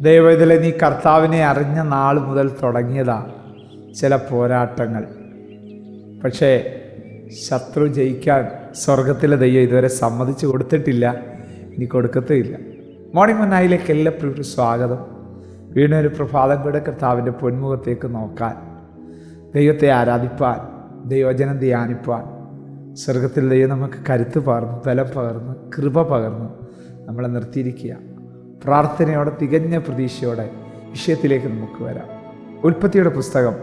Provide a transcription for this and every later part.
ദൈവത്തിലെ നീ കർത്താവിനെ അറിഞ്ഞ നാൾ മുതൽ തുടങ്ങിയതാണ് ചില പോരാട്ടങ്ങൾ. പക്ഷേ ശത്രു ജയിക്കാൻ സ്വർഗത്തിലെ ദൈവം ഇതുവരെ സമ്മതിച്ചു കൊടുത്തിട്ടില്ല ഇനി കൊടുക്കത്തുമില്ല. മോർണിംഗ് മന്നായിലേക്ക് എല്ലാപ്പോഴും സ്വാഗതം. വീണ്ടും ഒരു പ്രഭാതം കൂടെ കർത്താവിന്റെ പൊന്മുഖത്തേക്ക് നോക്കാൻ ദൈവത്തെ ആരാധിപ്പാൻ ദൈവജനം ധ്യാനിപ്പാൻ സ്വർഗത്തിൽ ദൈവം നമുക്ക് കരുത്ത് പകർന്നു ബലം പകർന്ന് കൃപ പകർന്ന് നമ്മളെ നിർത്തിയിരിക്കുക പ്രാർത്ഥനയോടെ തികഞ്ഞ പ്രതീക്ഷയോടെ വിഷയത്തിലേക്ക് നമുക്ക് വരാം. ഉൽപ്പത്തിയുടെ പുസ്തകം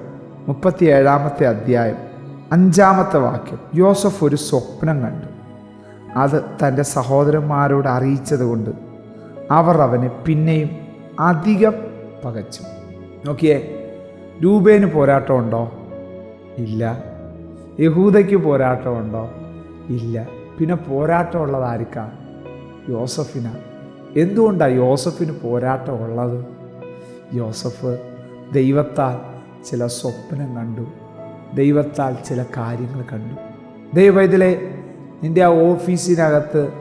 മുപ്പത്തി ഏഴാമത്തെ അധ്യായം അഞ്ചാമത്തെ വാക്യം. യോസഫ് ഒരു സ്വപ്നം കണ്ടു. അത് തന്റെ സഹോദരന്മാരോട് അറിയിച്ചതുകൊണ്ട് അവർ അവനെ പിന്നെയും അധികം പകച്ചു. നോക്കിയേ രൂപേന് പോരാട്ടമുണ്ടോ ഇല്ല. യഹൂദയ്ക്ക് പോരാട്ടമുണ്ടോ ഇല്ല. പിന്നെ പോരാട്ടമുള്ളത് യോസഫിനാണ് യോസഫിനാ. എന്തുകൊണ്ടാണ് യോസഫിന് പോരാട്ടം ഉള്ളത്? യോസഫ് ദൈവത്താൽ ചില സ്വപ്നം കണ്ടു. ദൈവത്താൽ ചില കാര്യങ്ങൾ കണ്ടു. ദൈവത്തിലെ നിന്റെ ആ ഓഫീസിനകത്ത്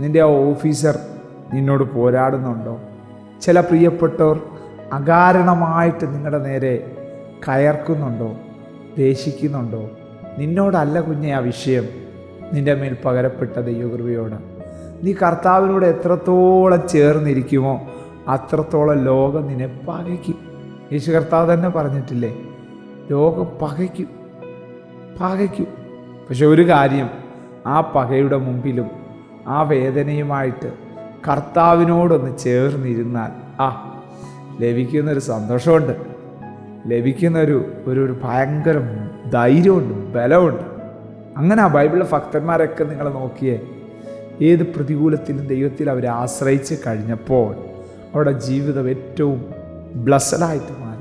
നിന്റെ ആ ഓഫീസർ നിന്നോട് പോരാടുന്നുണ്ടോ? ചില പ്രിയപ്പെട്ടവർ അകാരണമായിട്ട് നിങ്ങളുടെ നേരെ കയർക്കുന്നുണ്ടോ? ദേഷിക്കുന്നുണ്ടോ? നിന്നോടല്ല കുഞ്ഞെ ആ വിഷയം. നിന്റെ മേൽ പകരപ്പെട്ട ദൈവകൃപയോട്. നീ കർത്താവിനോട് എത്രത്തോളം ചേർന്നിരിക്കുമോ അത്രത്തോളം ലോകം നിന്നെ പകയ്ക്കും. യേശു കർത്താവ് തന്നെ പറഞ്ഞിട്ടില്ലേ ലോകം പകയ്ക്കും പകയ്ക്കും. പക്ഷെ ഒരു കാര്യം ആ പകയുടെ മുമ്പിലും ആ വേദനയുമായിട്ട് കർത്താവിനോടൊന്ന് ചേർന്നിരുന്നാൽ ആ ലഭിക്കുന്നൊരു സന്തോഷമുണ്ട്. ലഭിക്കുന്നൊരു ഒരു ഒരു ഭയങ്കര ധൈര്യമുണ്ട് ബലമുണ്ട്. അങ്ങനെ ആ ബൈബിളിലെ ഭക്തന്മാരൊക്കെ നിങ്ങൾ നോക്കിയേ ഏത് പ്രതികൂലത്തിലും ദൈവത്തിൽ അവരെ ആശ്രയിച്ച് കഴിഞ്ഞപ്പോൾ അവരുടെ ജീവിതം ഏറ്റവും ബ്ലസ്സഡായിട്ട് മാറി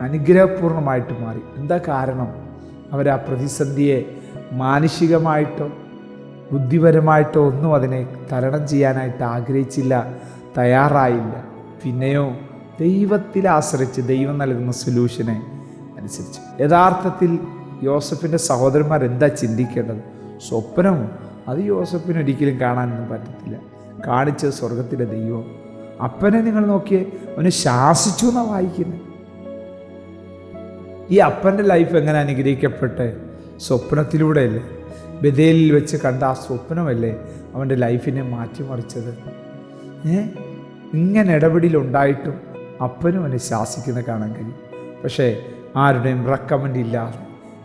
അനുഗ്രഹപൂർണമായിട്ട് മാറി. എന്താ കാരണം? അവർ ആ പ്രതിസന്ധിയെ മാനുഷികമായിട്ടോ ബുദ്ധിപരമായിട്ടോ ഒന്നും അതിനെ തരണം ചെയ്യാനായിട്ട് ആഗ്രഹിച്ചില്ല തയ്യാറായില്ല. പിന്നെയോ ദൈവത്തിൽ ആശ്രയിച്ച് ദൈവം നൽകുന്ന സൊല്യൂഷനെ അനുസരിച്ച്. യഥാർത്ഥത്തിൽ യോസഫിന്റെ സഹോദരന്മാർ എന്താ ചിന്തിക്കേണ്ടത്? സ്വപ്നമോ അത് യോസഫിന് ഒരിക്കലും കാണാനൊന്നും പറ്റത്തില്ല. കാണിച്ച സ്വർഗത്തിലെ ദൈവം. അപ്പനെ നിങ്ങൾ നോക്കിയേ അവന് ശാസിച്ചു എന്നാണ് വായിക്കുന്നത് ഈ അപ്പന്റെ ലൈഫ് എങ്ങനെ അനുഗ്രഹിക്കപ്പെട്ട്? സ്വപ്നത്തിലൂടെയല്ലേ? ബദേലിൽ വെച്ച് കണ്ട ആ സ്വപ്നമല്ലേ അവന്റെ ലൈഫിനെ മാറ്റിമറിച്ചത്? ഏ? ഇങ്ങനെ ഇടപെടലുണ്ടായിട്ടും അപ്പനും അവനെ ശാസിക്കുന്ന കാണാൻ കഴിയും. പക്ഷേ ആരുടെയും റെക്കമെൻഡ് ഇല്ലാതെ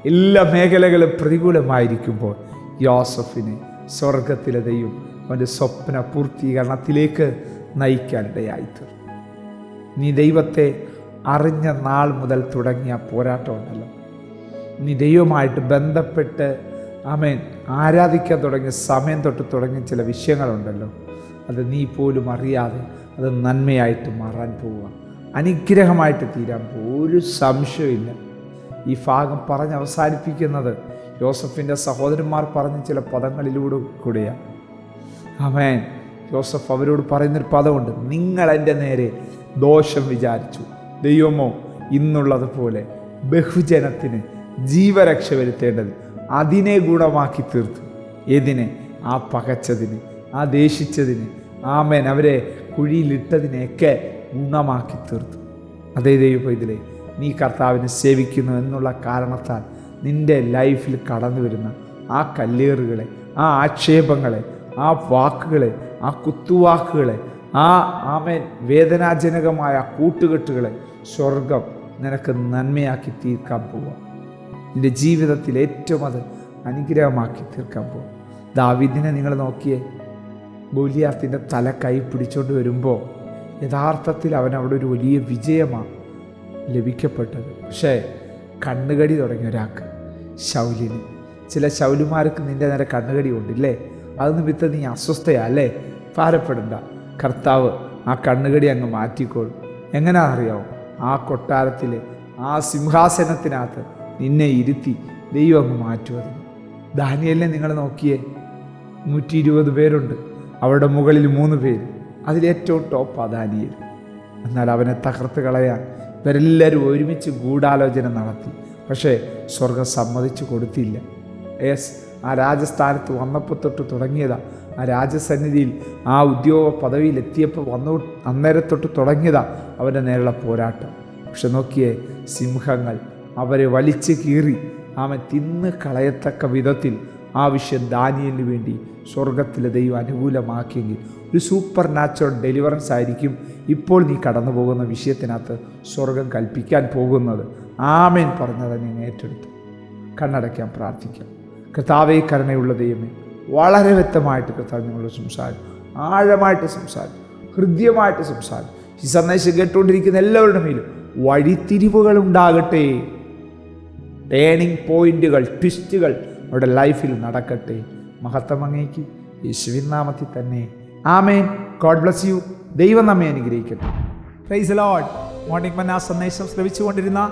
എല്ലാ മേഖലകളും പ്രതികൂലമായിരിക്കുമ്പോൾ യോസഫിനെ സ്വർഗത്തിലെ ദൈവം അവന്റെ സ്വപ്ന പൂർത്തീകരണത്തിലേക്ക് നയിക്കാനിടയായിത്തീർന്നു. നീ ദൈവത്തെ അറിഞ്ഞ നാൾ മുതൽ തുടങ്ങിയ പോരാട്ടമുണ്ടല്ലോ. നീ ദൈവമായിട്ട് ബന്ധപ്പെട്ട് ആമേൻ ആരാധിക്കാൻ തുടങ്ങിയ സമയം തൊട്ട് തുടങ്ങിയ ചില വിഷയങ്ങളുണ്ടല്ലോ. അത് നീ പോലും അറിയാതെ അത് നന്മയായിട്ട് മാറാൻ പോവുക. അനുഗ്രഹമായിട്ട് തീരാൻ പോവുക. ഒരു സംശയമില്ല ഈ ഭാഗം പറഞ്ഞ് അവസാനിപ്പിക്കുന്നത് യോസഫിന്റെ സഹോദരന്മാർ പറഞ്ഞ ചില പദങ്ങളിലൂടെ കൂടിയാണ് ആമേൻ. ജോസഫ് അവരോട് പറയുന്നൊരു പദമുണ്ട്. നിങ്ങൾ എന്റെ നേരെ ദോഷം വിചാരിച്ചു. ദൈവമോ ഇന്നുള്ളതുപോലെ ബഹുജനത്തിന് ജീവരക്ഷ വരുത്തേണ്ടത് അതിനെ ഗുണമാക്കി തീർത്തു. ഏതിനെ ആ പകച്ചതിന് ആ ദേഷിച്ചതിന് ആമേൻ അവരെ കുഴിയിലിട്ടതിനെയൊക്കെ ഗുണമാക്കി തീർത്തു. അതേ ദൈവം ഇതിലെ നീ കർത്താവിനെ സേവിക്കുന്നു എന്നുള്ള കാരണത്താൽ നിന്റെ ലൈഫിൽ കടന്നു വരുന്ന ആ കല്ലേറുകളെ ആ ആക്ഷേപങ്ങളെ ആ വാക്കുകളെ ആ കുത്തുവാക്കുകളെ ആ ആമേൻ വേദനാജനകമായ കൂട്ടുകെട്ടുകളെ സ്വർഗം നിനക്ക് നന്മയാക്കി തീർക്കാൻ പോവുക നിന്റെ ജീവിതത്തിൽ ഏറ്റവും അത് അനുഗ്രഹമാക്കി തീർക്കാൻ പോകും ദാവിദിനെ നിങ്ങൾ നോക്കിയേ ഗോലിയാത്തിന്റെ തല കൈ പിടിച്ചുകൊണ്ട് വരുമ്പോൾ യഥാർത്ഥത്തിൽ അവൻ അവിടെ ഒരു വലിയ വിജയമാണ് ലഭിക്കപ്പെട്ടത്. പക്ഷേ കണ്ണുകടി തുടങ്ങിയ ഒരാൾക്ക് ശൗലിന് ചില ശൗലുമാർക്ക് നിന്റെ നേരെ കണ്ണുകടി ഉണ്ടില്ലേ അത് നിമിത്തം നീ അസ്വസ്ഥയാ അല്ലേ? ഭാരപ്പെടണ്ട. കർത്താവ് ആ കണ്ണുകടി അങ്ങ് മാറ്റിക്കോളും എങ്ങനെ അറിയാവും? ആ കൊട്ടാരത്തിൽ ആ സിംഹാസനത്തിനകത്ത് നിന്നെ ഇരുത്തി ദൈവം അങ്ങ് മാറ്റുമതിന് ദാനിയലിനെ നിങ്ങൾ നോക്കിയേ? നൂറ്റി ഇരുപത് പേരുണ്ട്. അവരുടെ മുകളിൽ മൂന്ന് പേര്. അതിലേറ്റവും ടോപ്പ് ദാനിയൽ. എന്നാൽ അവനെ തകർത്ത് കളയാൻ ഇവരെല്ലാവരും ഒരുമിച്ച് ഗൂഢാലോചന നടത്തി. പക്ഷേ സ്വർഗം സമ്മതിച്ചു കൊടുത്തില്ല. യെസ് ആ രാജസ്ഥാനത്ത് വന്നപ്പോൾ തൊട്ട് തുടങ്ങിയതാ. ആ രാജസന്നിധിയിൽ ആ ഉദ്യോഗ പദവിയിലെത്തിയപ്പോൾ വന്നു അന്നേരം തൊട്ട് തുടങ്ങിയതാ അവന്റെ നേരെയുള്ള പോരാട്ടം. പക്ഷെ നോക്കിയേ സിംഹങ്ങൾ അവരെ വലിച്ചു കീറി അവൻ തിന്ന് കളയത്തക്ക വിധത്തിൽ ആ വിഷയം ദാനിയലിന് വേണ്ടി സ്വർഗത്തിലെ ദൈവം അനുകൂലമാക്കിയെങ്കിൽ ഒരു സൂപ്പർ നാച്ചുറൽ ഡെലിവറൻസ് ആയിരിക്കും ഇപ്പോൾ നീ കടന്നു പോകുന്ന വിഷയത്തിനകത്ത് സ്വർഗം കൽപ്പിക്കാൻ പോകുന്നത്. ആമേൻ പറഞ്ഞത് നീ ഏറ്റെടുത്തു. കണ്ണടയ്ക്കാൻ പ്രാർത്ഥിക്കാം. കർത്താവേ കരുണയുള്ള ദൈവമേ വളരെ വ്യക്തമായിട്ട് കർത്താവ് നിങ്ങളോട് സംസാരിച്ചു. ആഴമായിട്ട് സംസാരിച്ചു. ഹൃദ്യമായിട്ട് സംസാരിച്ചു. ഈ സന്ദേശം കേട്ടുകൊണ്ടിരിക്കുന്ന എല്ലാവരുടെ മേലും വഴിത്തിരിവുകൾ ഉണ്ടാകട്ടെ. ടേണിംഗ് പോയിന്റുകൾ ട്വിസ്റ്റുകൾ അവരുടെ ലൈഫിൽ നടക്കട്ടെ. മഹത്വം അങ്ങേക്ക് യേശുവിൻ നാമത്തിൽ തന്നെ. ആമേൻ. ഗോഡ് ബ്ലസ് യു ദൈവം നമ്മെ അനുഗ്രഹിക്കട്ടെ. പ്രൈസ് ലോഡ് മോർണിംഗ് മന്ന സന്ദേശം ശ്രവിച്ചുകൊണ്ടിരുന്ന